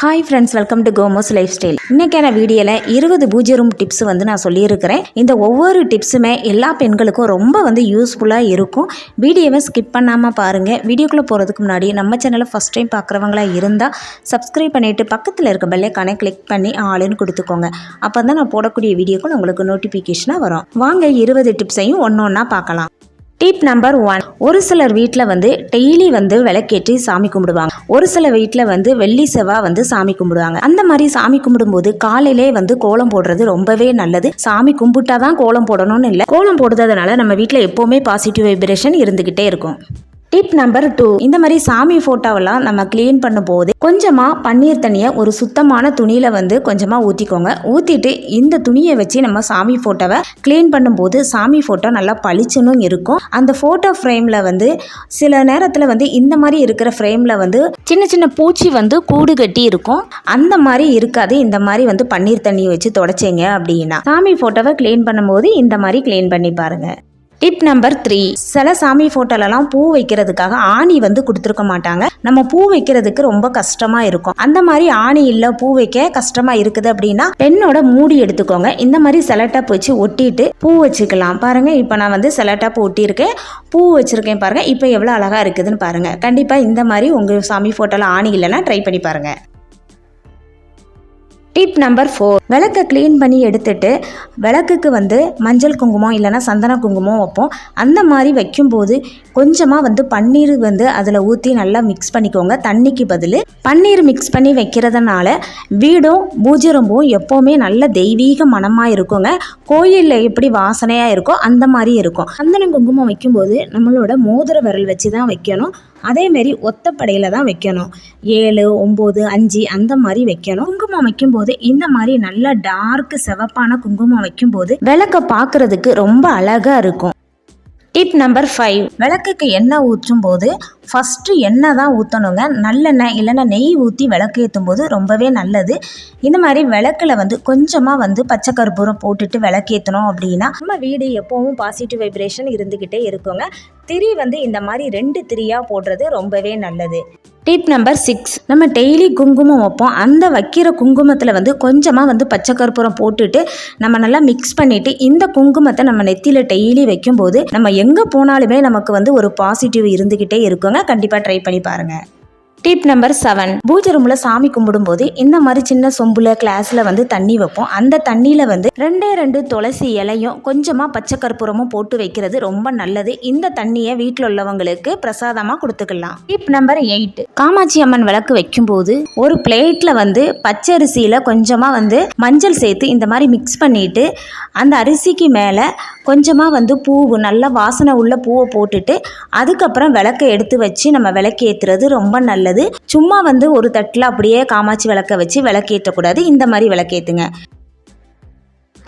Hi friends welcome to கோமோஸ் lifestyle இன்றைக்கான வீடியோவில் இருபது பூஜ்ய ரூம் டிப்ஸ் வந்து நான் சொல்லியிருக்கிறேன். இந்த ஒவ்வொரு டிப்ஸுமே எல்லா பெண்களுக்கும் ரொம்ப வந்து யூஸ்ஃபுல்லாக இருக்கும். வீடியோவை ஸ்கிப் பண்ணாமல் பாருங்கள் வீடியோக்குள்ளே போகிறதுக்கு முன்னாடி நம்ம சேனலை ஃபஸ்ட் டைம் பார்க்குறவங்களா இருந்தால் சப்ஸ்கிரைப் பண்ணிவிட்டு பக்கத்தில் இருக்க பெல்லைக்கானே கிளிக் பண்ணி ஆளுன்னு கொடுத்துக்கோங்க. அப்போ தான் நான் போடக்கூடிய வீடியோக்கள் உங்களுக்கு நோட்டிஃபிகேஷனாக வரும். வாங்க இருபது டிப்ஸையும் ஒன்று ஒன்றா பார்க்கலாம். டிப் நம்பர் ஒன் ஒரு சிலர் வீட்டில் வந்து டெய்லி வந்து விளக்கேற்றி சாமி கும்பிடுவாங்க. ஒரு சில வீட்டில் வந்து வெள்ளி செவ்வாய் வந்து சாமி கும்பிடுவாங்க. அந்த மாதிரி சாமி கும்பிடும்போது காலையிலே வந்து கோலம் போடுறது ரொம்பவே நல்லது. சாமி கும்பிட்டா தான் கோலம் போடணும்னு இல்லை. கோலம் போடுறதுனால நம்ம வீட்டில் எப்போவுமே பாசிட்டிவ் வைப்ரேஷன் இருந்துக்கிட்டே இருக்கும். டிப் நம்பர் டூ இந்த மாதிரி சாமி ஃபோட்டோவெல்லாம் நம்ம க்ளீன் பண்ணும்போது கொஞ்சமாக பன்னீர் தண்ணியை ஒரு சுத்தமான துணியில் வந்து கொஞ்சமாக ஊற்றிக்கோங்க ஊற்றிட்டு இந்த துணியை வச்சு நம்ம சாமி ஃபோட்டோவை க்ளீன் பண்ணும்போது சாமி ஃபோட்டோ நல்லா பளிச்சுன்னு இருக்கும். அந்த ஃபோட்டோ ஃப்ரேமில் வந்து சில நேரத்தில் வந்து இந்த மாதிரி இருக்கிற ஃப்ரேமில் வந்து சின்ன சின்ன பூச்சி வந்து கூடு கட்டி இருக்கும். அந்த மாதிரி இருக்காது. இந்த மாதிரி வந்து பன்னீர் தண்ணியை வச்சு தொடச்சிங்க அப்படின்னா. சாமி ஃபோட்டோவை க்ளீன் பண்ணும்போது இந்த மாதிரி க்ளீன் பண்ணி பாருங்கள் டிப் நம்பர் த்ரீ சில சாமி ஃபோட்டோலலாம் பூ வைக்கிறதுக்காக ஆணி வந்து கொடுத்துருக்க மாட்டாங்க. நம்ம பூ வைக்கிறதுக்கு ரொம்ப கஷ்டமா இருக்கும். அந்த மாதிரி ஆணி இல்லை பூ வைக்க கஷ்டமா இருக்குது அப்படின்னா பெண்ணோட மூடி எடுத்துக்கோங்க. இந்த மாதிரி செலட்டப் வச்சு ஒட்டிட்டு பூ வச்சுக்கலாம். பாருங்க இப்போ நான் வந்து செலட்டப் ஒட்டியிருக்கேன். பூ வச்சிருக்கேன் பாருங்க இப்போ எவ்வளோ அழகா இருக்குதுன்னு பாருங்க. கண்டிப்பாக இந்த மாதிரி உங்கள் சாமி ஃபோட்டோவில் ஆணி இல்லைன்னா ட்ரை பண்ணி பாருங்க. டிப் நம்பர் ஃபோர் விளக்கை க்ளீன் பண்ணி எடுத்துட்டு விளக்குக்கு வந்து மஞ்சள் குங்குமம் இல்லைன்னா சந்தன குங்குமம் வைப்போம். அந்த மாதிரி வைக்கும்போது கொஞ்சமாக வந்து பன்னீர் வந்து அதில் ஊற்றி நல்லா மிக்ஸ் பண்ணிக்கோங்க. தண்ணிக்கு பதில் பன்னீர் மிக்ஸ் பண்ணி வைக்கிறதுனால வீடும் பூஜை எப்போவுமே நல்ல தெய்வீக மனமாக இருக்குங்க. கோயிலில் எப்படி வாசனையாக இருக்கோ அந்த மாதிரி இருக்கும். சந்தன குங்குமம் வைக்கும்போது நம்மளோட மோதிர விரல் வச்சு தான் வைக்கணும் அதேமாரி ஒத்தப்படையில் தான் வைக்கணும். ஏழு ஒம்பது அஞ்சு அந்த மாதிரி வைக்கணும். குங்குமம் வைக்கும்போது இந்த மாதிரி நல்ல டார்க் சிவப்பான குங்குமம் வைக்கும்போது விளக்க பார்க்கறதுக்கு ரொம்ப அழகாக இருக்கும். டிப் நம்பர் ஃபைவ் விளக்குக்கு எண்ணெய் ஊற்றும் போது ஃபஸ்ட்டு எண்ணெய் தான் ஊற்றணுங்க நல்லெண்ணெய் இல்லைன்னா நெய் ஊற்றி விளக்கு ஏற்றும் போது ரொம்பவே நல்லது. இந்த மாதிரி விளக்கில் வந்து கொஞ்சமாக வந்து பச்சை கற்பூரம் போட்டுட்டு விளக்கேற்றணும் அப்படின்னா நம்ம வீடு எப்போவும் பாசிட்டிவ் வைப்ரேஷன் இருந்துக்கிட்டே இருக்குங்க. திரி வந்து இந்த மாதிரி ரெண்டு திரியாக போடுறது ரொம்பவே நல்லது. டிப் நம்பர் சிக்ஸ் நம்ம டெய்லி குங்குமம் வைப்போம். அந்த வைக்கிற குங்குமத்தில் வந்து கொஞ்சமாக வந்து பச்சை கற்பூரம் போட்டுட்டு நம்ம நல்லா மிக்ஸ் பண்ணிவிட்டு இந்த குங்குமத்தை நம்ம நெத்தியில் டெய்லி வைக்கும்போது நம்ம எங்கே போனாலுமே நமக்கு வந்து ஒரு பாசிட்டிவ் இருந்துக்கிட்டே இருக்குங்க. கண்டிப்பாக ட்ரை பண்ணி பாருங்கள் டிப் நம்பர் செவன் பூஜை ரூமில் சாமி கும்பிடும்போது இந்த மாதிரி சின்ன சொம்புல கிளாஸில் வந்து தண்ணி வைப்போம். அந்த தண்ணியில் வந்து ரெண்டே ரெண்டு துளசி இலையும் கொஞ்சமாக பச்சை கற்பூரமும் போட்டு வைக்கிறது ரொம்ப நல்லது. இந்த தண்ணியை வீட்டில் உள்ளவங்களுக்கு பிரசாதமாக கொடுத்துக்கலாம். Tip number eight Kamakshi Amman விளக்கு வைக்கும்போது ஒரு பிளேட்ல வந்து பச்சை அரிசியில் கொஞ்சமாக வந்து மஞ்சள் சேர்த்து இந்த மாதிரி மிக்ஸ் பண்ணிட்டு அந்த அரிசிக்கு மேலே கொஞ்சமாக வந்து பூவு நல்ல வாசனை உள்ள பூவை போட்டுட்டு அதுக்கப்புறம் விளக்கை எடுத்து வச்சு நம்ம விளக்கேற்றுறது ரொம்ப நல்லது. சும்மா வந்து ஒரு தட்டில் அப்படியே காமாட்சி விளக்க வச்சு விளக்கேற்றக்கூடாது இந்த மாதிரி விளக்கேற்றுங்க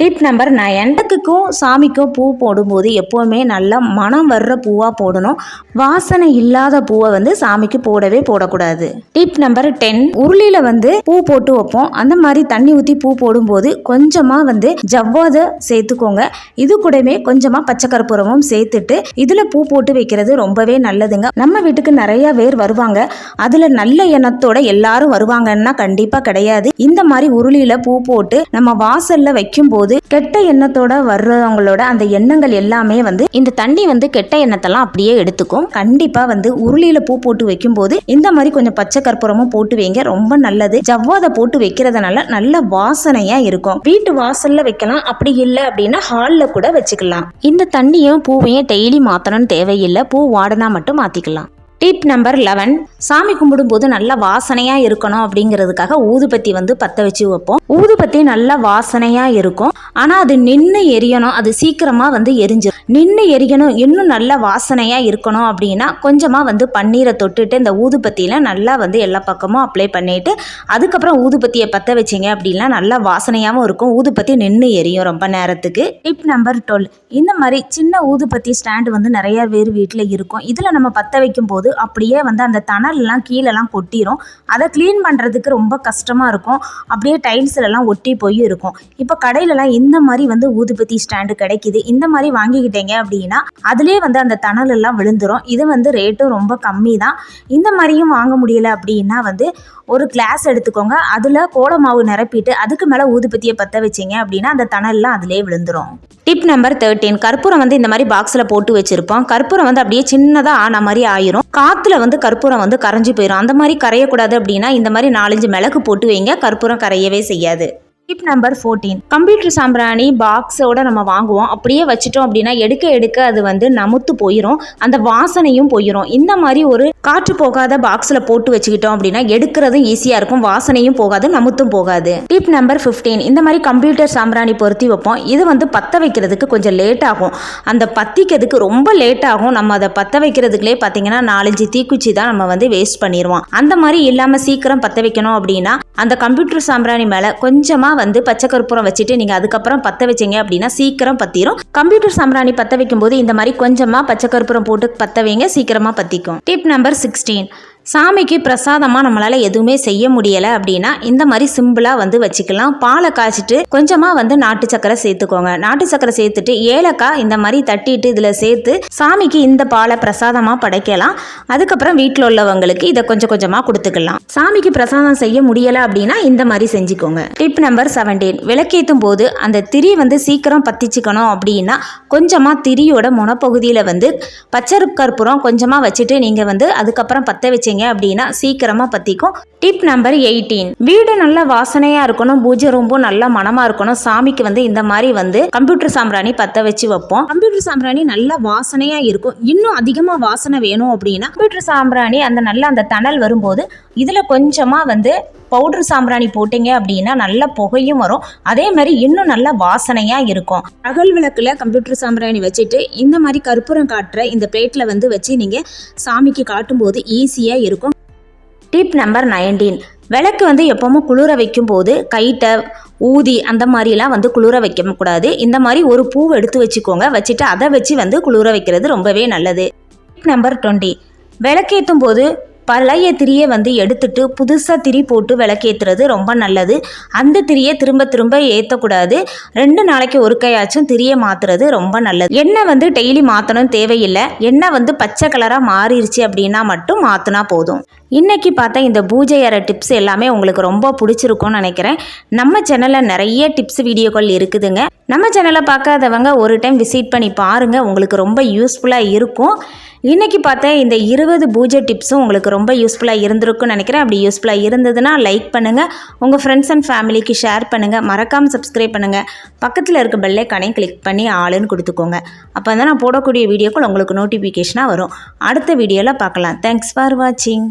டிப் நம்பர் நயன் விளக்குக்கும் சாமிக்கும் பூ போடும்போது எப்போவுமே நல்லா மனம் வர்ற பூவாக போடணும். வாசனை இல்லாத பூவை வந்து சாமிக்கு போடவே போடக்கூடாது. டிப் நம்பர் டென் உருளியில் வந்து பூ போட்டு வைப்போம். அந்த மாதிரி தண்ணி ஊற்றி பூ போடும்போது கொஞ்சமாக வந்து ஜவ்வாதை சேர்த்துக்கோங்க. இது கூடவே கொஞ்சமாக பச்சை கற்பூரமும் சேர்த்துட்டு இதில் பூ போட்டு வைக்கிறது ரொம்பவே நல்லதுங்க. நம்ம வீட்டுக்கு நிறைய பேர் வருவாங்க. அதில் நல்ல எண்ணத்தோட எல்லாரும் வருவாங்கன்னா கண்டிப்பாக கிடையாது. இந்த மாதிரி உருளியில் பூ போட்டு நம்ம வாசலில் வைக்கும்போது கெட்ட எண்ணத்தோட வர்றவங்களோட அந்த எண்ணங்கள் எல்லாமே வந்து இந்த தண்ணி வந்து கெட்ட எண்ணத்தெல்லாம் அப்படியே எடுத்துக்கும். கண்டிப்பா வந்து உருளியில பூ போட்டு வைக்கும்போது இந்த மாதிரி கொஞ்சம் பச்சை கற்பூரமும் போட்டு வைங்க. ரொம்ப நல்லது. ஜவ்வாத போட்டு வைக்கிறதுனால நல்ல வாசனையா இருக்கும். வீட்டு வாசல்ல வைக்கலாம். அப்படி இல்லை அப்படின்னா ஹால்ல கூட வச்சுக்கலாம். இந்த தண்ணியும் பூவையும் டெய்லி மாத்தணும்னு தேவையில்லை. பூ வாடனா மட்டும் மாத்திக்கலாம். டிப் நம்பர் லெவன் சாமி கும்பிடும்போது நல்லா வாசனையாக இருக்கணும் அப்படிங்கிறதுக்காக ஊதுபத்தி வந்து பற்ற வச்சு வைப்போம். ஊதுபத்தி நல்லா வாசனையாக இருக்கும். ஆனால் அது நின்று எரியணும். அது சீக்கிரமாக வந்து எரிஞ்சிடும் நின்று எரியணும். இன்னும் நல்ல வாசனையாக இருக்கணும் அப்படின்னா கொஞ்சமாக வந்து பன்னீரை தொட்டுட்டு இந்த ஊதுபத்தியில் நல்லா வந்து எல்லா பக்கமும் அப்ளை பண்ணிட்டு அதுக்கப்புறம் ஊதுபத்தியை பற்ற வச்சிங்க அப்படின்னா நல்லா வாசனையாகவும் இருக்கும். ஊதுபத்தி நின்று எரியும் ரொம்ப நேரத்துக்கு. டிப் நம்பர் டுவெல் இந்த மாதிரி சின்ன ஊதுபத்தி ஸ்டாண்டு வந்து நிறைய பேர் வீட்டில் இருக்கும். இதில் நம்ம பற்ற வைக்கும்போது அப்படியே வந்து அந்த தணல்லாம் கீழெல்லாம் கொட்டிடும் அதை க்ளீன் பண்ணுறதுக்கு ரொம்ப கஷ்டமாக இருக்கும். அப்படியே டைல்ஸ்லலாம் ஒட்டி போய் இருக்கும். இப்போ கடையிலலாம் இந்த மாதிரி வந்து ஊதுபத்தி ஸ்டாண்டு கிடைக்குது. இந்த மாதிரி வாங்கிக்கிட்டீங்க அப்படின்னா அதுலேயே வந்து அந்த தணல் எல்லாம் விழுந்துரும். இது வந்து ரேட்டும் ரொம்ப கம்மி தான் இந்த மாதிரியும் வாங்க முடியல அப்படின்னா வந்து ஒரு கிளாஸ் எடுத்துக்கோங்க. அதில் கோலமாவு நிரப்பிட்டு அதுக்கு மேலே ஊதுபத்தியை பற்ற வச்சிங்க அப்படின்னா அந்த தணல்லாம் அதிலே விழுந்துரும். டிப் நம்பர் தேர்ட்டீன் கற்பூரம் வந்து இந்த மாதிரி பாக்ஸில் போட்டு வச்சிருப்போம். கற்பூரம் வந்து அப்படியே சின்னதாக ஆன மாதிரி ஆயிரும். காற்றுல வந்து கற்பூரம் வந்து கரைஞ்சி போயிடும் அந்த மாதிரி கரையக்கூடாது அப்படின்னா இந்த மாதிரி நாலஞ்சு மிளகு போட்டு வைங்க. கற்பூரம் கரையவே செய்யாது. டிப் நம்பர் ஃபோர்டீன் கம்ப்யூட்டர் சாம்பிராணி பாக்ஸோட நம்ம வாங்குவோம். அப்படியே வச்சுட்டோம் அப்படின்னா எடுக்க எடுக்க அது வந்து நமுத்து போயிடும் அந்த வாசனையும் போயிடும் இந்த மாதிரி ஒரு காற்று போகாத பாக்ஸில் போட்டு வச்சுக்கிட்டோம் அப்படின்னா எடுக்கிறதும் ஈஸியாக இருக்கும். வாசனையும் போகாது நமுத்தும் போகாது. டிப் நம்பர் ஃபிஃப்டீன் இந்த மாதிரி கம்ப்யூட்டர் சாம்பிராணி பொருத்தி வைப்போம். இது வந்து பற்ற வைக்கிறதுக்கு கொஞ்சம் லேட் ஆகும். அந்த பற்றிக்கிறதுக்கு ரொம்ப லேட் ஆகும். நம்ம அதை பற்ற வைக்கிறதுக்குலே பார்த்தீங்கன்னா நாலஞ்சு தீக்குச்சி தான் நம்ம வந்து வேஸ்ட் பண்ணிடுவோம். அந்த மாதிரி இல்லாமல் சீக்கிரம் பற்ற வைக்கணும் அப்படின்னா அந்த கம்ப்யூட்டர் சாம்பிராணி மேலே கொஞ்சமாக வந்து பச்சை கற்பூரம் வச்சுட்டு நீங்கள் அதுக்கப்புறம் பற்ற வச்சீங்க அப்படின்னா சீக்கிரம் பற்றிரும் கம்ப்யூட்டர் சாம்பிராணி பற்ற வைக்கும்போது இந்த மாதிரி கொஞ்சமாக பச்சை கற்பூரம் போட்டு பற்ற வைங்க சீக்கிரமாக பற்றிக்கும் டிப் நம்பர் சிக்ஸ்டீன் சாமிக்கு பிரசாதமாக நம்மளால் எதுவுமே செய்ய முடியலை அப்படின்னா இந்த மாதிரி சிம்பிளாக வந்து வச்சுக்கலாம். பாலை காய்ச்சிட்டு கொஞ்சமாக வந்து நாட்டு சக்கரை சேர்த்துக்கோங்க. நாட்டு சக்கரை சேர்த்துட்டு ஏலக்காய் இந்த மாதிரி தட்டிட்டு இதில் சேர்த்து சாமிக்கு இந்த பாலை பிரசாதமாக படைக்கலாம். அதுக்கப்புறம் வீட்டில் உள்ளவங்களுக்கு இதை கொஞ்சம் கொஞ்சமாக கொடுத்துக்கலாம். சாமிக்கு பிரசாதம் செய்ய முடியலை அப்படின்னா இந்த மாதிரி செஞ்சுக்கோங்க. டிப் நம்பர் செவன்டீன் விளக்கேற்றும் போது அந்த திரி வந்து சீக்கிரம் பத்திச்சுக்கணும் அப்படின்னா கொஞ்சமாக திரியோட முனப்பகுதியில் வந்து பச்சை கற்பூரம் கொஞ்சமாக வச்சுட்டு நீங்கள் வந்து அதுக்கப்புறம் பற்ற வச்சு வச்சிங்க அப்படின்னா சீக்கிரமாக பற்றிக்கும் டிப் நம்பர் எயிட்டீன் வீடு நல்ல வாசனையாக இருக்கணும் பூஜை ரூம்பும் நல்ல மனமாக இருக்கணும். சாமிக்கு வந்து இந்த மாதிரி வந்து கம்ப்யூட்டர் சாம்பிராணி பற்ற வச்சு வைப்போம். கம்ப்யூட்டர் சாம்பிராணி நல்ல வாசனையாக இருக்கும். இன்னும் அதிகமாக வாசனை வேணும் அப்படின்னா கம்ப்யூட்டர் சாம்பிராணி அந்த நல்ல அந்த தணல் வரும்போது இதில் கொஞ்சமாக வந்து பவுடர் சாம்பிராணி போட்டீங்க அப்படின்னா நல்ல புகையும் வரும். அதே மாதிரி இன்னும் நல்ல வாசனையாக இருக்கும். அகல் விளக்கில் கம்ப்யூட்டர் சாம்பிராணி வச்சுட்டு இந்த மாதிரி கற்பூரம் காட்டுற இந்த பிளேட்டில் வந்து வச்சு நீங்கள் சாமிக்கு காட்டும்போது ஈஸியாக இருக்கும். டிப் நம்பர் நைன்டீன் விளக்கு வந்து எப்பவும் குளிர வைக்கும்போது கைட்டை ஊதி அந்த மாதிரிலாம் வந்து குளிர வைக்கக்கூடாது இந்த மாதிரி ஒரு பூவை எடுத்து வச்சுக்கோங்க. வச்சுட்டு அதை வச்சு வந்து குளிர வைக்கிறது ரொம்பவே நல்லது. டிப் நம்பர் டுவெண்ட்டி விளக்கேற்றும் போது பழைய திரியை வந்து எடுத்துட்டு புதுசாக திரி போட்டு விளக்கேற்றுறது ரொம்ப நல்லது. அந்த திரியை திரும்ப திரும்ப ஏற்றக்கூடாது ரெண்டு நாளைக்கு ஒரு கையாச்சும் திரியை மாற்றுறது ரொம்ப நல்லது. எண்ணெய் வந்து டெய்லி மாற்றணும் தேவையில்லை. எண்ணெய் வந்து பச்சை கலராக மாறிடுச்சு அப்படின்னா மட்டும் மாற்றினா போதும். இன்றைக்கி பார்த்தா இந்த பூஜை அறை டிப்ஸ் எல்லாமே உங்களுக்கு ரொம்ப பிடிச்சிருக்கும்னு நினைக்கிறேன். நம்ம சேனலில் நிறைய டிப்ஸ் வீடியோக்கள் இருக்குதுங்க. நம்ம சேனலை பார்க்காதவங்க ஒரு டைம் விசிட் பண்ணி பாருங்கள் உங்களுக்கு ரொம்ப யூஸ்ஃபுல்லாக இருக்கும். இன்றைக்கி பார்த்தா இந்த இருபது பூஜை டிப்ஸும் உங்களுக்கு ரொம்ப யூஸ்ஃபுல்லாக இருந்திருக்கும்னு நினைக்கிறேன். அப்படி யூஸ்ஃபுல்லாக இருந்ததுன்னா லைக் பண்ணுங்கள் உங்கள் ஃப்ரெண்ட்ஸ் அண்ட் ஃபேமிலிக்கு ஷேர் பண்ணுங்கள் மறக்காமல் சப்ஸ்கிரைப் பண்ணுங்கள் பக்கத்தில் இருக்க பெல்லைக்கானையும் கிளிக் பண்ணி ஆளுன்னு கொடுத்துக்கோங்க. அப்போ தான் நான் போடக்கூடிய வீடியோக்கள் உங்களுக்கு நோட்டிஃபிகேஷனாக வரும். அடுத்த வீடியோவில் பார்க்கலாம். தேங்க்ஸ் ஃபார் வாட்சிங்